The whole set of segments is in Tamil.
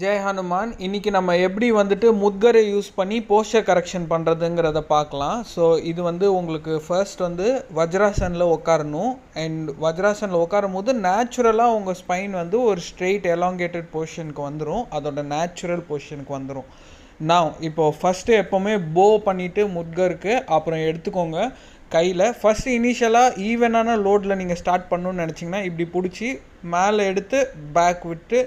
ஜெய் ஹனுமான் இன்றைக்கி நம்ம எப்படி வந்துட்டு முத்கரை யூஸ் பண்ணி போஸ்டர் கரெக்ஷன் பண்ணுறதுங்கிறத பார்க்கலாம். ஸோ இது வந்து உங்களுக்கு ஃபர்ஸ்ட் வந்து வஜ்ராசனில் உட்காரணும் அண்ட் வஜ்ராசனில் உட்காரும் போது நேச்சுரலாக உங்கள் ஸ்பைன் வந்து ஒரு ஸ்ட்ரெயிட் எலாங்கேட்டட் பொசிஷனுக்கு வந்துடும் அதோட நேச்சுரல் பொசிஷனுக்கு வந்துடும் நான் இப்போது ஃபஸ்ட்டு எப்போவுமே போ பண்ணிவிட்டு முத்கருக்கு அப்புறம் எடுத்துக்கோங்க. கையில் ஃபஸ்ட்டு இனிஷியலாக ஈவனான லோடில் நீங்கள் ஸ்டார்ட் பண்ணணும்னு நினச்சிங்கன்னா இப்படி பிடிச்சி மேலே எடுத்து பேக் விட்டு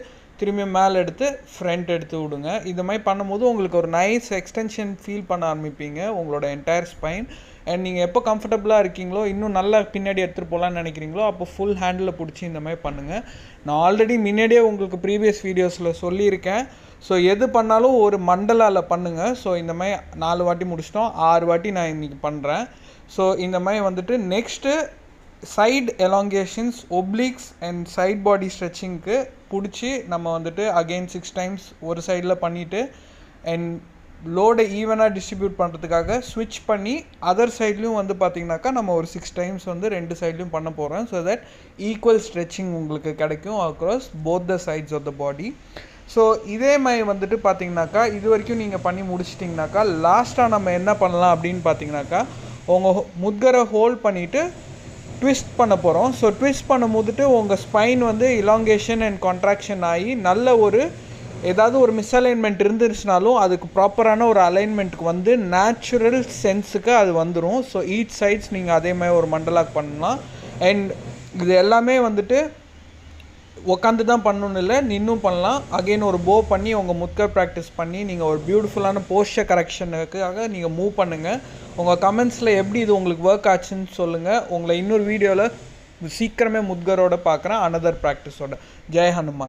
திரும்பி மேலே எடுத்து ஃப்ரண்ட் எடுத்து விடுங்க. இது மாதிரி பண்ணும்போது உங்களுக்கு ஒரு நைஸ் எக்ஸ்டென்ஷன் ஃபீல் பண்ண ஆரம்பிப்பீங்க உங்களோட என்டையர் ஸ்பைன் அண்ட் நீங்கள் எப்போ கம்ஃபர்டபுளாக இருக்கீங்களோ இன்னும் நல்லா பின்னாடி எடுத்துகிட்டு போகலான்னு நினைக்கிறீங்களோ அப்போ ஃபுல் ஹேண்டில் பிடிச்சி இந்த மாதிரி பண்ணுங்கள் நான் ஆல்ரெடி முன்னாடியே உங்களுக்கு ப்ரீவியஸ் வீடியோஸில் சொல்லியிருக்கேன். ஸோ எது பண்ணாலும் ஒரு மண்டலாவில் பண்ணுங்கள் ஸோ இந்த மாதிரி நாலு வாட்டி முடிச்சிட்டோம். ஆறு வாட்டி நான் இன்றைக்கி பண்ணுறேன் ஸோ இந்த மாதிரி வந்துட்டு next side elongations obliques and side body ஸ்ட்ரெச்சிங்க்கு பிடிச்சி நம்ம வந்துட்டு அகெயின் சிக்ஸ் டைம்ஸ் ஒரு சைடில் பண்ணிவிட்டு அண்ட் லோடை ஈவனாக டிஸ்ட்ரிபியூட் பண்ணுறதுக்காக ஸ்விட்ச் பண்ணி அதர் சைட்லேயும் வந்து பார்த்திங்கனாக்கா நம்ம ஒரு சிக்ஸ் டைம்ஸ் வந்து ரெண்டு சைட்லேயும் பண்ண போகிறோம் ஸோ தட் ஈக்குவல் ஸ்ட்ரெச்சிங் உங்களுக்கு கிடைக்கும் across both the sides of the body so இதே மாதிரி வந்துட்டு பார்த்தீங்கன்னாக்கா இது வரைக்கும் நீங்கள் பண்ணி முடிச்சிட்டிங்கனாக்கா லாஸ்ட்டாக நம்ம என்ன பண்ணலாம் அப்படின்னு பார்த்தீங்கன்னாக்கா உங்கள் முத்கரை ஹோல்ட் பண்ணிவிட்டு ட்விஸ்ட் பண்ண போகிறோம் ஸோ ட்விஸ்ட் பண்ணும்போதுட்டு உங்கள் ஸ்பைன் வந்து இலாங்கேஷன் அண்ட் கான்ட்ராக்ஷன் ஆகி நல்ல ஒரு ஏதாவது ஒரு மிஸ்அலைன்மெண்ட் இருந்துருச்சுனாலும் அதுக்கு ப்ராப்பரான ஒரு அலைன்மெண்ட்டுக்கு வந்து நேச்சுரல் சென்ஸுக்கு அது வந்துடும் ஸோ ஈச் சைட்ஸ் நீங்கள் அதே மாதிரி ஒரு மண்டலாக் பண்ணலாம். அண்ட் இது எல்லாமே வந்துட்டு உட்காந்து தான் பண்ணணும்னு இல்லை நின்றும் பண்ணலாம். அகெயின் ஒரு போ பண்ணி உங்கள் முத்கர் ப்ராக்டிஸ் பண்ணி நீங்கள் ஒரு பியூட்டிஃபுல்லான போஸ்டர் கரெக்ஷனுக்காக நீங்கள் மூவ் பண்ணுங்கள் உங்கள் கமெண்ட்ஸில் எப்படி இது உங்களுக்கு ஒர்க் ஆச்சுன்னு சொல்லுங்கள் உங்களை இன்னொரு வீடியோவில் சீக்கிரமே முத்கரோட பார்க்குறேன். அனதர் ப்ராக்டிஸோட ஜெய் ஹனுமான்.